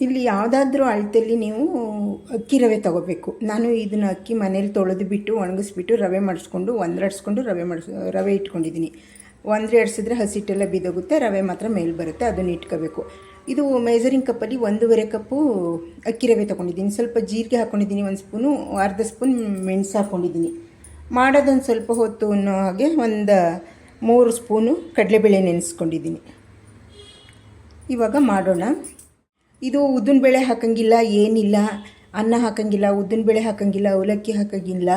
ಇಲ್ಲಿ ಯಾವುದಾದ್ರೂ ಅಳತೆಯಲ್ಲಿ ನೀವು ಅಕ್ಕಿ ರವೆ ತಗೋಬೇಕು. ನಾನು ಇದನ್ನು ಅಕ್ಕಿ ಮನೇಲಿ ತೊಳೆದು ಬಿಟ್ಟು ಒಣಗಿಸ್ಬಿಟ್ಟು ರವೆ ಮಾಡಿಸ್ಕೊಂಡು, ಒಂದ್ರಡ್ಸ್ಕೊಂಡು ರವೆ ಮಾಡಿಸ್, ರವೆ ಇಟ್ಕೊಂಡಿದ್ದೀನಿ. ಒಂದ್ರೆ ಎಡ್ಸಿದ್ರೆ ಹಸಿಟ್ಟೆಲ್ಲ ಬಿದ್ದೋಗುತ್ತೆ ರವೆ ಮಾತ್ರ ಮೇಲೆ ಬರುತ್ತೆ, ಅದನ್ನು ಇಟ್ಕೋಬೇಕು. ಇದು ಮೇಜರಿಂಗ್ ಕಪ್ಪಲ್ಲಿ ಒಂದೂವರೆ ಕಪ್ಪು ಅಕ್ಕಿ ರವೆ ತೊಗೊಂಡಿದ್ದೀನಿ. ಸ್ವಲ್ಪ ಜೀರಿಗೆ ಹಾಕ್ಕೊಂಡಿದ್ದೀನಿ ಒಂದು ಸ್ಪೂನು, ಅರ್ಧ ಸ್ಪೂನ್ ಮೆಣಸು ಹಾಕ್ಕೊಂಡಿದ್ದೀನಿ ಮಾಡೋದೊಂದು ಸ್ವಲ್ಪ ಹೊತ್ತು ಅನ್ನೋ ಹಾಗೆ ಒಂದು ಮೂರು ಸ್ಪೂನು ಕಡಲೆಬೇಳೆ ನೆನೆಸ್ಕೊಂಡಿದ್ದೀನಿ. ಇವಾಗ ಮಾಡೋಣ. ಇದು ಉದ್ದಿನ ಬೇಳೆ ಹಾಕಂಗಿಲ್ಲ, ಏನಿಲ್ಲ, ಅನ್ನ ಹಾಕಂಗಿಲ್ಲ ಉದ್ದಿನಬೇಳೆ ಹಾಕಂಗಿಲ್ಲ, ಅವಲಕ್ಕಿ ಹಾಕಂಗಿಲ್ಲ,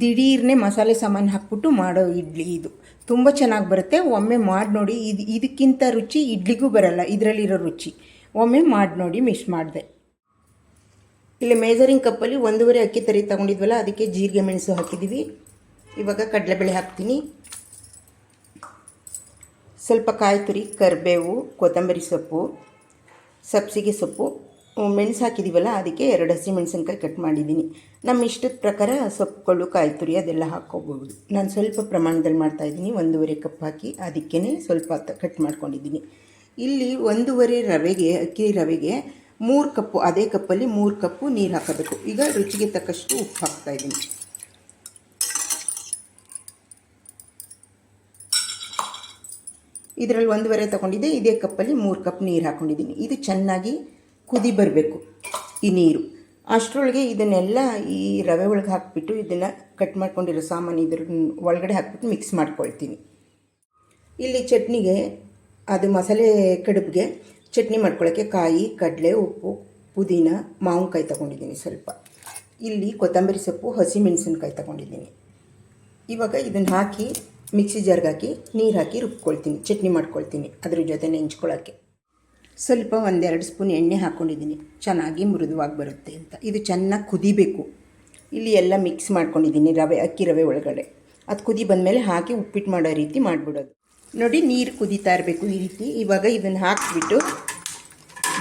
ದಿಢೀರ್ನೇ ಮಸಾಲೆ ಸಾಮಾನು ಹಾಕ್ಬಿಟ್ಟು ಮಾಡೋ ಇಡ್ಲಿ ಇದು. ತುಂಬ ಚೆನ್ನಾಗಿ ಬರುತ್ತೆ. ಒಮ್ಮೆ ಮಾಡಿ ನೋಡಿ, ಇದು, ಇದಕ್ಕಿಂತ ರುಚಿ ಇಡ್ಲಿಗೂ ಬರಲ್ಲ, ಇದರಲ್ಲಿರೋ ರುಚಿ. ಒಮ್ಮೆ ಮಾಡಿ ನೋಡಿ, ಮಿಸ್ ಮಾಡಿದೆ. ಇಲ್ಲಿ ಮೇಜರಿಂಗ್ ಕಪ್ಪಲ್ಲಿ ಒಂದೂವರೆ ಅಕ್ಕಿ ತರಿ ತಗೊಂಡಿದ್ವಲ್ಲ, ಅದಕ್ಕೆ ಜೀರಿಗೆ ಮೆಣಸು ಹಾಕಿದ್ದೀವಿ ಇವಾಗ ಕಡಲೆಬೇಳೆ ಹಾಕ್ತೀನಿ. ಸ್ವಲ್ಪ ಕಾಯಿ ತುರಿ, ಕರಿಬೇವು, ಕೊತ್ತಂಬರಿ ಸೊಪ್ಪು. ಸಬ್ಸಿಗೆ ಸೊಪ್ಪು ಮೆಣಸು ಹಾಕಿದ್ದೀವಲ್ಲ ಅದಕ್ಕೆ ಎರಡು ಹಸಿ ಮೆಣಸಿನ್ಕಾಯಿ ಕಟ್ ಮಾಡಿದ್ದೀನಿ ನಮ್ಮ ಇಷ್ಟದ ಪ್ರಕಾರ ಸೊಪ್ಪುಗಳು, ಕಾಯಿ ತುರಿ ಅದೆಲ್ಲ ಹಾಕ್ಕೋಬೋದು. ನಾನು ಸ್ವಲ್ಪ ಪ್ರಮಾಣದಲ್ಲಿ ಮಾಡ್ತಾಯಿದ್ದೀನಿ ಒಂದೂವರೆ ಕಪ್ ಹಾಕಿ ಅದಕ್ಕೇ ಸ್ವಲ್ಪ ಕಟ್ ಮಾಡ್ಕೊಂಡಿದ್ದೀನಿ. ಇಲ್ಲಿ ಒಂದೂವರೆ ರವೆಗೆ, ಅಕ್ಕಿ ರವೆಗೆ ಮೂರು ಕಪ್ಪು ಅದೇ ಕಪ್ಪಲ್ಲಿ ಮೂರು ಕಪ್ಪು ನೀರು ಹಾಕಬೇಕು. ಈಗ ರುಚಿಗೆ ತಕ್ಕಷ್ಟು ಉಪ್ಪು ಹಾಕ್ತಾಯಿದ್ದೀನಿ ಇದರಲ್ಲಿ ಒಂದೂವರೆ ತಗೊಂಡಿದ್ದೆ, ಇದೇ ಕಪ್ಪಲ್ಲಿ ಮೂರು ಕಪ್ ನೀರು ಹಾಕ್ಕೊಂಡಿದ್ದೀನಿ ಇದು ಚೆನ್ನಾಗಿ ಕುದಿ ಬರಬೇಕು, ಈ ನೀರು. ಅಷ್ಟರೊಳಗೆ ಇದನ್ನೆಲ್ಲ ಈ ರವೆ ಒಳಗೆ ಹಾಕಿಬಿಟ್ಟು ಇದನ್ನು ಕಟ್ ಮಾಡ್ಕೊಂಡಿರೋ ಸಾಮಾನು ಇದ್ರ ಒಳಗಡೆ ಹಾಕ್ಬಿಟ್ಟು ಮಿಕ್ಸ್ ಮಾಡ್ಕೊಳ್ತೀನಿ. ಇಲ್ಲಿ ಚಟ್ನಿಗೆ, ಅದು ಮಸಾಲೆ ಕಡುಬಿಗೆ ಚಟ್ನಿ ಮಾಡ್ಕೊಳ್ಳೋಕ್ಕೆ ಕಾಯಿ, ಕಡಲೆ, ಉಪ್ಪು, ಪುದೀನ, ಮಾವಿನಕಾಯಿ ತಗೊಂಡಿದ್ದೀನಿ ಸ್ವಲ್ಪ. ಇಲ್ಲಿ ಕೊತ್ತಂಬರಿ ಸೊಪ್ಪು ಹಸಿ ತಗೊಂಡಿದ್ದೀನಿ ತೊಗೊಂಡಿದ್ದೀನಿ. ಇವಾಗ ಇದನ್ನು ಹಾಕಿ ಮಿಕ್ಸಿ ಜಾರ್ಗೆ ಹಾಕಿ, ನೀರು ಹಾಕಿ ರುಬ್ಕೊಳ್ತೀನಿ, ಚಟ್ನಿ ಮಾಡ್ಕೊಳ್ತೀನಿ ಅದ್ರ ಜೊತೆ ನೆಂಚ್ಕೊಳ್ಳೋಕ್ಕೆ ಸ್ವಲ್ಪ ಒಂದೆರಡು ಸ್ಪೂನ್ ಎಣ್ಣೆ ಹಾಕ್ಕೊಂಡಿದ್ದೀನಿ ಚೆನ್ನಾಗಿ ಮೃದುವಾಗಿ ಬರುತ್ತೆ ಅಂತ. ಇದು ಚೆನ್ನಾಗಿ ಕುದಿಬೇಕು. ಇಲ್ಲಿ ಎಲ್ಲ ಮಿಕ್ಸ್ ಮಾಡ್ಕೊಂಡಿದ್ದೀನಿ, ರವೆ, ಅಕ್ಕಿ ರವೆ ಒಳಗಡೆ. ಅದು ಕುದಿ ಬಂದಮೇಲೆ ಹಾಕಿ ಉಪ್ಪಿಟ್ಟು ಮಾಡೋ ರೀತಿ ಮಾಡಿಬಿಡೋದು. ನೋಡಿ, ನೀರು ಕುದೀತಾ ಇರಬೇಕು ಈ ರೀತಿ. ಇವಾಗ ಇದನ್ನು ಹಾಕಿಬಿಟ್ಟು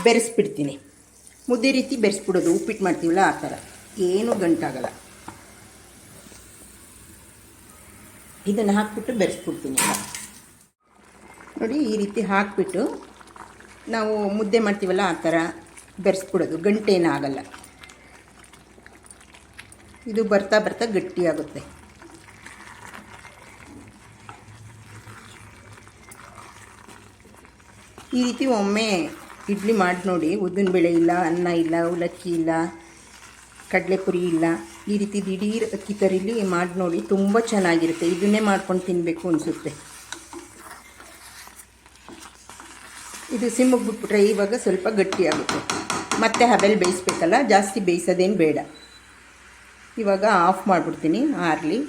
ಬೆರೆಸ್ಬಿಡ್ತೀನಿ. ಮುದ್ದೆ ರೀತಿ ಬೆರೆಸ್ಬಿಡೋದು ಉಪ್ಪಿಟ್ಟು ಮಾಡ್ತೀವಲ್ಲ ಆ ಥರ. ಏನೂ ಗಂಟಾಗಲ್ಲ. ಇದನ್ನು ಹಾಕ್ಬಿಟ್ಟು ಬೆರೆಸ್ಬಿಡ್ತೀನಿ ನೋಡಿ, ಈ ರೀತಿ ಹಾಕಿಬಿಟ್ಟು ನಾವು ಮುದ್ದೆ ಮಾಡ್ತೀವಲ್ಲ ಆ ಥರ ಬೆರೆಸ್ಬಿಡೋದು ಗಂಟೆ ಏನಾಗಲ್ಲ ಇದು ಬರ್ತಾ ಬರ್ತಾ ಗಟ್ಟಿಯಾಗುತ್ತೆ. ಈ ರೀತಿ ಒಮ್ಮೆ ಇಡ್ಲಿ ಮಾಡಿ ನೋಡಿ, ಉದ್ದಿನ ಬೇಳೆ ಇಲ್ಲ, ಅನ್ನ ಇಲ್ಲ ಅವಲಕ್ಕಿ ಇಲ್ಲ ಕಡಲೆಪುರಿ ಇಲ್ಲ. ಈ ರೀತಿ ದಿಢೀರ್ ಅಕ್ಕಿ ತರಿಲಿ ಮಾಡಿ ನೋಡಿ, ತುಂಬ ಚೆನ್ನಾಗಿರುತ್ತೆ. ಇದನ್ನೇ ಮಾಡ್ಕೊಂಡು ತಿನ್ನಬೇಕು ಅನಿಸುತ್ತೆ. ಇದು ಸಿಮ್ಮಗೆ ಬಿಟ್ಬಿಟ್ರೆ ಇವಾಗ ಸ್ವಲ್ಪ ಗಟ್ಟಿಯಾಗುತ್ತೆ. ಮತ್ತೆ ಹಬೆಲ್ ಬೇಯಿಸ್ಬೇಕಲ್ಲ, ಜಾಸ್ತಿ ಬೇಯಿಸೋದೇನು ಬೇಡ. ಇವಾಗ ಆಫ್ ಮಾಡಿಬಿಡ್ತೀನಿ, ಆರಲಿ.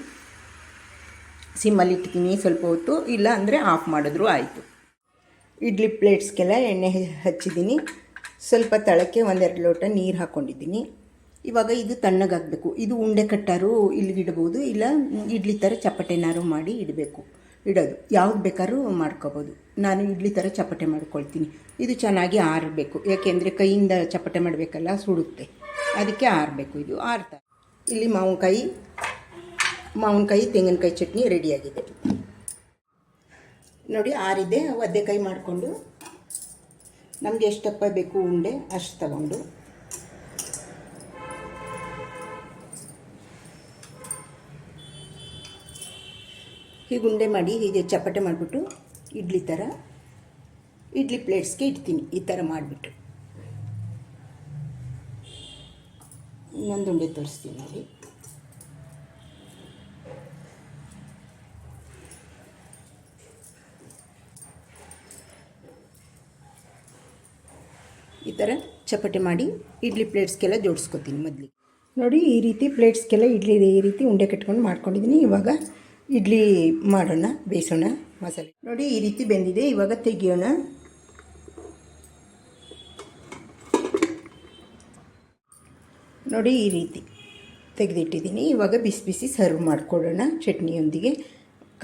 ಸಿಮ್ಮಲ್ಲಿ ಇಟ್ತೀನಿ ಸ್ವಲ್ಪ ಹೊತ್ತು, ಇಲ್ಲ ಅಂದರೆ ಆಫ್ ಮಾಡಿದ್ರು ಆಯಿತು. ಇಡ್ಲಿ ಪ್ಲೇಟ್ಸ್ಗೆಲ್ಲ ಎಣ್ಣೆ ಹಚ್ಚಿದ್ದೀನಿ. ಸ್ವಲ್ಪ ತಳಕ್ಕೆ ಒಂದೆರಡು ಲೋಟ ನೀರು ಹಾಕ್ಕೊಂಡಿದ್ದೀನಿ ಇವಾಗ ಇದು ತಣ್ಣಗಾಗಬೇಕು. ಇದು ಉಂಡೆ ಕಟ್ಟಾರು ಇಲ್ಲಿಗಿಡ್ಬೋದು ಇಲ್ಲ ಇಡ್ಲಿ ಥರ ಚಪ್ಪಟೆನಾರು ಮಾಡಿ ಇಡಬೇಕು. ಇಡೋದು. ಯಾವ್ದು ಬೇಕಾದ್ರೂ ಮಾಡ್ಕೋಬೋದು. ನಾನು ಇಡ್ಲಿ ಥರ ಚಪ್ಪಟೆ ಮಾಡ್ಕೊಳ್ತೀನಿ. ಇದು ಚೆನ್ನಾಗಿ ಆರಬೇಕು. ಯಾಕೆಂದರೆ ಕೈಯಿಂದ ಚಪ್ಪಟೆ ಮಾಡಬೇಕಲ್ಲ, ಸುಡುತ್ತೆ. ಅದಕ್ಕೆ ಆರಬೇಕು ಇದು. ಆರ್ತಾ. ಇಲ್ಲಿ ಮಾವಿನಕಾಯಿ ಮಾವಿನಕಾಯಿ, ತೆಂಗಿನಕಾಯಿ ಚಟ್ನಿ ರೆಡಿಯಾಗಿದೆ. ನೋಡಿ, ಆರಿದೆ. ಒದ್ದೆಕಾಯಿ ಮಾಡಿಕೊಂಡು. ನಮಗೆ ಎಷ್ಟಪ್ಪ ಬೇಕು ಉಂಡೆ, ಅಷ್ಟು ತಗೊಂಡು. ಹೀಗೆ ಉಂಡೆ ಮಾಡಿ, ಹೀಗೆ ಚಪಾಟೆ ಮಾಡಿಬಿಟ್ಟು ಇಡ್ಲಿ ಥರ, ಇಡ್ಲಿ ಪ್ಲೇಟ್ಸ್ಗೆ ಇಡ್ತೀನಿ ಈ ಥರ ಮಾಡಿಬಿಟ್ಟು. ಇನ್ನೊಂದು ಉಂಡೆ ತೋರಿಸ್ತೀನಿ ನೋಡಿ ಈ ಥರ ಚಪಾಟೆ ಮಾಡಿ ಇಡ್ಲಿ ಪ್ಲೇಟ್ಸ್ಗೆಲ್ಲ ಜೋಡಿಸ್ಕೊತೀನಿ ಮೊದಲಿಗೆ. ನೋಡಿ, ಈ ರೀತಿ ಪ್ಲೇಟ್ಸ್ಗೆಲ್ಲ ಇಡ್ಲಿ, ಈ ರೀತಿ ಉಂಡೆ ಕಟ್ಕೊಂಡು ಮಾಡ್ಕೊಂಡಿದ್ದೀನಿ. ಇವಾಗ ಇಡ್ಲಿ ಮಾಡೋಣ, ಬೇಯಿಸೋಣ, ಮಸಾಲೆ. ನೋಡಿ, ಈ ರೀತಿ ಬೆಂದಿದೆ. ಇವಾಗ ತೆಗಿಯೋಣ. ನೋಡಿ, ಈ ರೀತಿ ತೆಗೆದಿಟ್ಟಿದ್ದೀನಿ. ಇವಾಗ ಬಿಸಿ ಬಿಸಿ ಸರ್ವ್ ಮಾಡಿಕೊಡೋಣ ಚಟ್ನಿಯೊಂದಿಗೆ.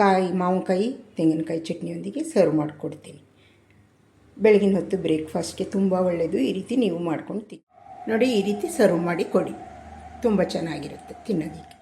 ಕಾಯಿ, ಮಾವಿನಕಾಯಿ, ತೆಂಗಿನಕಾಯಿ ಚಟ್ನಿಯೊಂದಿಗೆ ಸರ್ವ್ ಮಾಡಿಕೊಡ್ತೀನಿ. ಬೆಳಗಿನ ಹೊತ್ತು ಬ್ರೇಕ್ಫಾಸ್ಟ್ಗೆ ತುಂಬ ಒಳ್ಳೆಯದು ಈ ರೀತಿ ನೀವು ಮಾಡ್ಕೊಂಡು ತಿನ್ನಿ ನೋಡಿ, ಈ ರೀತಿ ಸರ್ವ್ ಮಾಡಿ ಕೊಡಿ. ತುಂಬ ಚೆನ್ನಾಗಿರುತ್ತೆ ತಿನ್ನೋದಕ್ಕೆ.